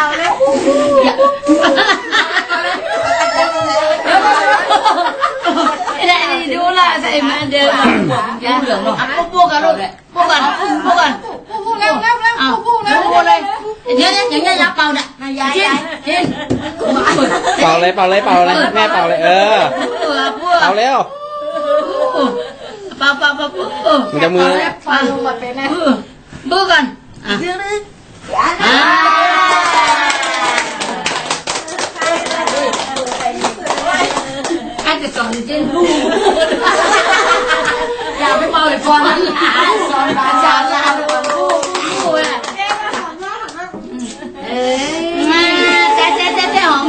าแล้วดูละใส่มาเดิมบวกเหลืองหรอพวกกันลูกพวกกันพวกกันพวกแล้วแล้วแล้วพวกแล้วพวเลยเดี๋ยวอเงี้ยรับเป่าเนี่ยยกินเป่าเลยเป่าเลยเป่าเลยแม่เป่าเลยเออเป่าเร็วเป่าเป่าเป่ามันจะมือป่าลงมาเป็นไงบื้อกันอะอ่า de sortir le bout.